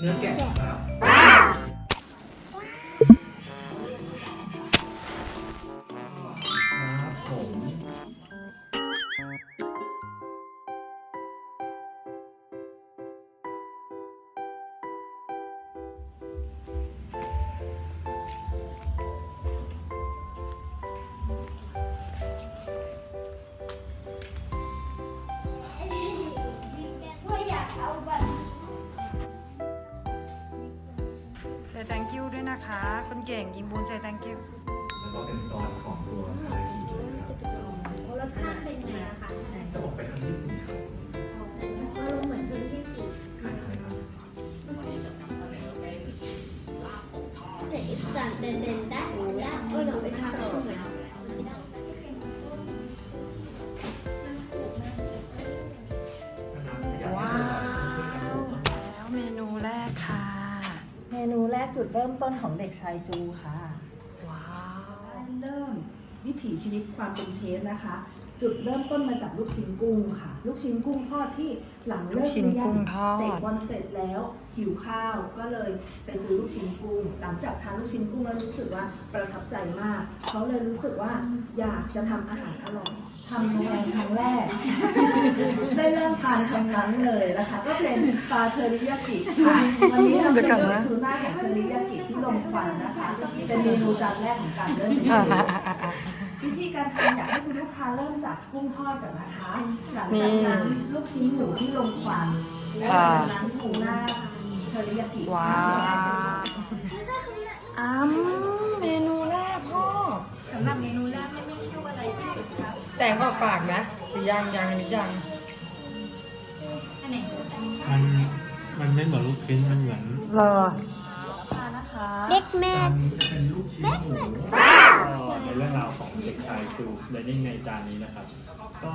เนื้อแกะครับ นะคะ คนเก่งยิมบูนเซ thank you แล้วก็เป็นซอสของตัวคารากินะครับรสชาติเป็นไงอะคะจะออกไปทางญี่ปุ่นครับอารมณ์เหมือนเทอริยากิคล้ายๆครับแต่อีกสั่งเด่นเด่นได้ได้ก็เราไปทำตรงไหน เมนูแรกจุดเริ่มต้นของเด็กชายจูค่ะ ว้าว เริ่มวิถีชีวิตความเป็นเชฟนะคะ จุดเริ่มต้นมาจากลูกชิ้นกุ้งค่ะ ลูกชิ้นกุ้งทอดที่หลังลูเลิกกชิ้นเรียกุ้นงทอเตะดบอลเสร็จแล้วหิวข้าวก็เลยไปซื้อลูกชิ้นกุ้งหลังจากทานลูกชิ้นกุ้งแล้วรู้สึกว่าประทับใจมากเขาเลยรู้สึกว่าอยากจะทำอาหารอร่อยทำโรงแรมครั้งแรก ได้เริ่ม ทานครั้งนั้นเลยนะคะ ก็เป็นปลาเทอริยากิค่ะวันนี้เราจะเลือกทูน่ากับเทอริยากิที่ลมควันนะคะ เป็นเมนูจานแรกของการเริ่มเป็นอ่าเชอ่าฟอ่าอ่าวิธีการทำอยากให้คุณลูกค้าเริ่มจากกุ้งทอดก่อนนะคะหลังจากนั้นลูกชิ้นหมูที่ลงควันและหลังจากนั้นทูน่าเทอริยากิว้าวอ้ำเมนูแรกพ่อสำหรับเมนูแรกไม่ชอบอะไรที่สุดครับแสงออกปากไหมหรือยังยังอันนี้ยัง มันไม่เหมือนลูกชิ้นมันเหมือนรอเด็กแม่จานนี้จะเป็นลูกชิ้นหมูก็ในเรื่องราวของเด็กชายจูไดนิ่งในจานนี้นะครับ ก็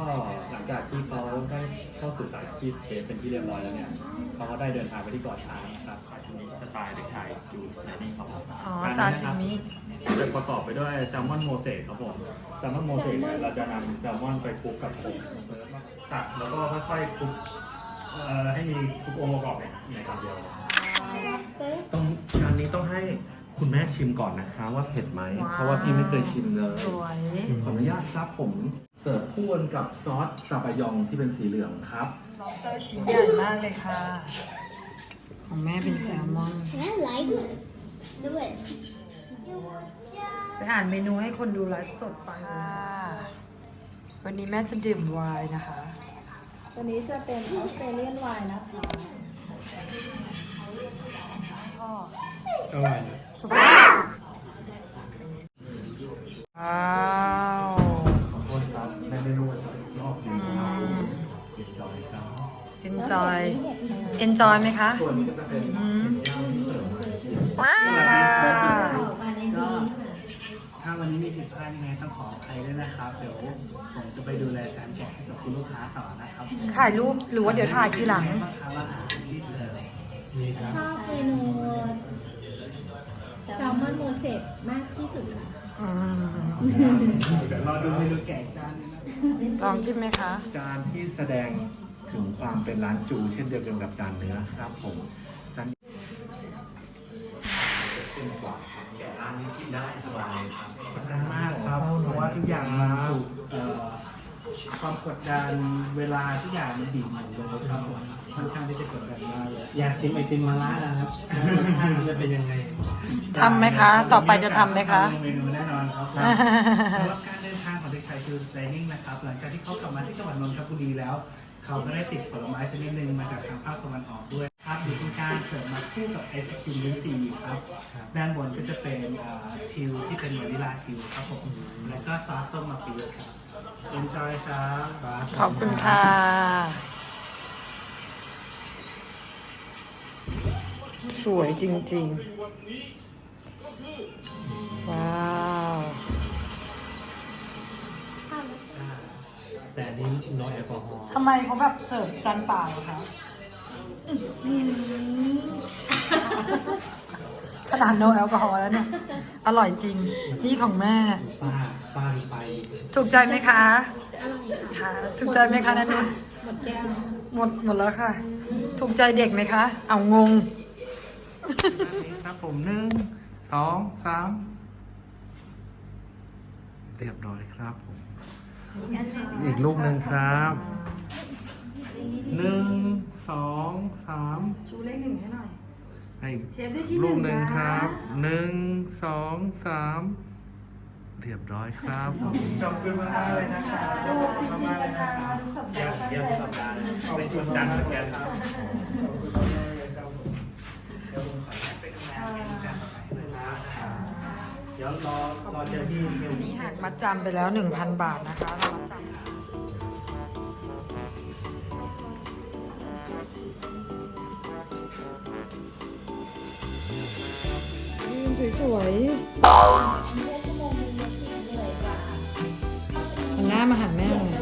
หลังจากที่เขาได้เข้าสู่สายอาชีพเชฟเป็นที่เรียบร้อยแล้วเนี่ยเขาก็ได้เดินทางไปที่เกาะช้างนะครับทีนี้สไตล์เด็กชายจูไดนิ่งของเราอ๋อจนซานี้ซินะครับมิจะประกอบไปด้วยแซลมอนโมเสกครับผมแซลมอนโมเสกเนี่ยเราจะนำแซลมอนไปคลุกกับผงตัดแล้วก็ค่อยๆคลุก เอ่อให้มีทุกองค์ประกอบในในคำเดียวต้องจานนี้ต้องให้คุณแม่ชิมก่อนนะคะว่าเผ็ดไหมเพราะว่าพี่ไม่เคยชิมเลย สวย ขออนุญาตครับผมเสิร์ฟคู่กันกับซอสซาบายองที่เป็นสีเหลืองครับล็อบสเตอร์ชิ้นใหญ่มากเลยค่ะ ของแม่เป็นแซลมอนแม่ไลค์ด้วยไปอ่านเมนูให้คนดูไลฟ์สดไปวันนี้แม่จะดื่มไวน์นะคะ ตัวนี้จะเป็นออสเตรเลียนไวน์นะคะพ่ออร่อยนะถูกต้องว้าวขอโทษครับในเมนูจะเป็นรอบสีขาวติดจอยครับ enjoy enjoy ไหมคะ ส่วนนี้ก็จะเป็นอืมย่างที่เสิร์ฟมาเทียมว้าวมาในที่นี้ค่ะ ถ้าวันนี้มีผิดพลาดยังไงต้องขออภัยด้วยนะครับ เดี๋ยวผมจะไปดูแลจานแกะให้กับคุณลูกค้าต่อนะครับถ่ายรูปหรือว่าเดี๋ยวถ่ายทีหลัง เป็นไบ้างครับอาหารที่เสิร์ฟมีครับ ชอบเมนูแซลมอนโมเสสมากที่สุดค่ะ อืมเดี๋ยวรอดูเมนูแกะอีกจานหนึงนะลองชิมไหมคะ จานที่แสดงถึงความเป็นร้านจู เช่นเดียวกันกับจานเนื้อครับผม ได้สบายครับกดดันมากครับเพราะว่าทุกอย่างมันถูกเอ่อความกดดันเวลาทุกอย่างมันบีบหมดเลยครับผมค่อนข้างที่จะกดดันมากเลยอยากชิมไอติมมาล่านะครับว่ารสชาติมันจะเป็นยังไงทำไหมคะต่อไปจะทำไหมคะ เมนูแน่นอนครับสำหรับการเดินทางของเด็กชายจูสไตนิ่งนะครับ หลังจากที่เขากลับมาที่จังหวัดนนทบุรีแล้ว เขาก็ได้ติดผลไม้ชนิดหนึ่งมาจากทางภาคตะวันออกด้วย ครับอยู่ตรงกลางเสิร์ฟมาคู่กับไอศครีมลิ้นจี่ครับด้านบนก็จะเป็นอ่าทิวที่เป็นวานิลาทิวครับผมแล้วก็ซอสส้มมะปี๊ดครับ enjoy ครับขอบคุณค่ะสวยจริงๆ ว้าวแต่อันนี้น้อยแอลกอฮอล์ทำไมเขาแบบเสิร์ฟจานเปล่าอะคะ ขนาดโนแอลกอฮอล์แล้วเนี่ย อร่อยจริง นี่ของแม่ฟาดฟาดไปถูกใจไหมคะ ค่ะ ถูกใจไหมคะนันนุนหมดแก้วหมดหมดแล้วค่ะ ถูกใจเด็กไหมคะ เอางง ครับผมหนึ่งสองสามเรียบร้อยครับผม อีกลูกหนึ่งครับ หนึ่งสองสามชูเลขหนึ่งให้หน่อยให้เชฟได้ที่ลูกหนึ่งหนึ่งนะครับหนึ่งสองสามเรียบร้อยครับผมขอบคุณมากเลยนะคะถูกจริงๆนะคะทุกสัปดาห์เยี่ยมสัปดาห์เลยเป็นคนดังเหมือนกันครับเดี๋ยวผมขอแยกไปทำงานเป็นจานต่อไปเลยนะเดี๋ยวรอรอเจอที่เดี๋ยวนี่หักมัดจำไปแล้ว 1,000 บาทนะคะเรามัดจำ สวยๆหันหน้ามาหาแม่เลย